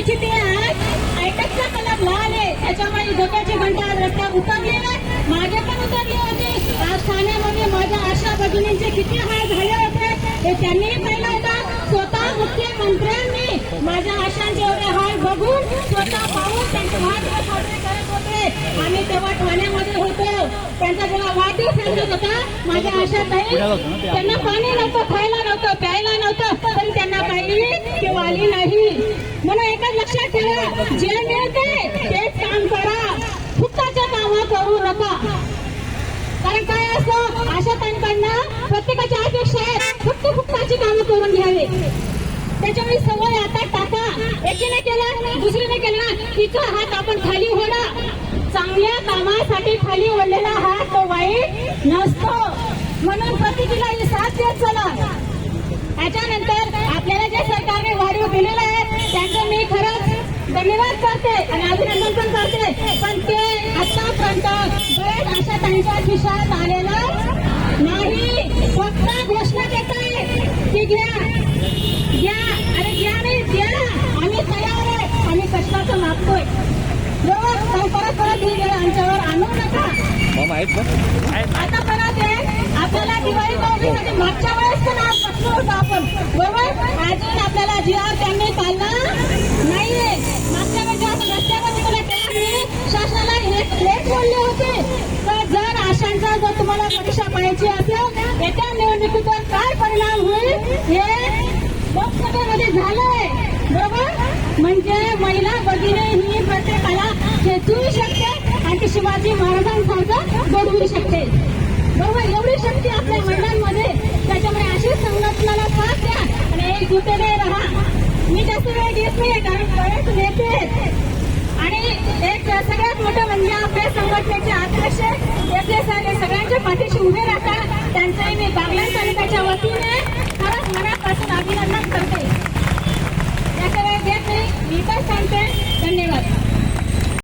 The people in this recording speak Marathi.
परिस्थिती आज आयटकचा कलर लाल आहे. त्याच्यामुळे धोक्याची घंटा आज रस्त्यावर उतरली नाही मागे पण उतरली होती. आज ठाण्यामध्ये माझ्या आशा भगिनींचे किती हाल झाले होते हे त्यांनीही पाहिलं होतं. स्वतः मुख्यमंत्र्यांनी माझ्या आशांचे एवढे हाल बघून स्वतः पाहून त्यांचे वाढदिवस साजरे करत होते. आम्ही तेव्हा ठाण्यामध्ये होतो. त्यांचा जेव्हा वाढदिवस सांगत होता माझ्या आशा ताई त्यांना पाणी नव्हतं खायला नव्हतं प्यायला जे मिळते तेच काम करा. फुक्काच्या कामं करू नका. कारण काय असतं अशा ताईंकडनं प्रत्येकाच्या अपेक्षा आहेत. फक्त फुक्काची कामं करून घ्यावे. त्याच्यामुळे सवय आता टाका. एकीने केला दुसरीने केला. तिचा हात आपण खाली ओढा. चांगल्या कामासाठी खाली ओढलेला हात तो वाईट नसतो. म्हणून प्रत्येकीला साथ देत चला. त्याच्यानंतर आपल्याला धन्यवाद करते आणि अभिनंदन पण करते. पण ते आतापर्यंत बरेच अशा त्यांच्या खिशात आलेलं नाही. फक्त घोषणा देत आहे की घ्या. घ्या अरे घ्या नाही द्या. आम्ही तयार आहे. आम्ही कष्टाचं मागतोय. पण परत परत ही वेळ आमच्यावर आणू नका. आता परत आहे आपल्याला दिवाळी पावडीसाठी मागच्या वेळेस पण आज बसलो होतो आपण. बरोबर? अजून आपल्याला जी आर त्यांनी लेख बोलले होते. तर जर आशांचा जर तुम्हाला परीक्षा पाहायची असेल येत्या निवडणुकीवर काय परिणाम होईल हे लोकसभेमध्ये झालंय बरोबर? म्हणजे महिला भगिनी ही प्रत्येकाला खेचू शकते आणि शिवाजी महाराजांसारखं घडवू शकते. बरोबर? एवढी शक्ती आपल्या महिलांमध्ये. त्याच्यामुळे अशी संघटनाला साथ द्या आणि एकजुटीने राहा. मी जास्त वेळ घेत नाही कारण बरेच नेते आणि एक सगळ्यात मोठं म्हणजे आपल्या संघटनेचे अध्यक्ष येथे सारे सगळ्यांच्या पाठीशी उभे राहतात. त्यांचंही मी बागलाण तालुक्याच्या वतीने खरंच मनापासून अभिनंदन करते. त्याचा वेळ घेत नाही मी पण सांगते. धन्यवाद.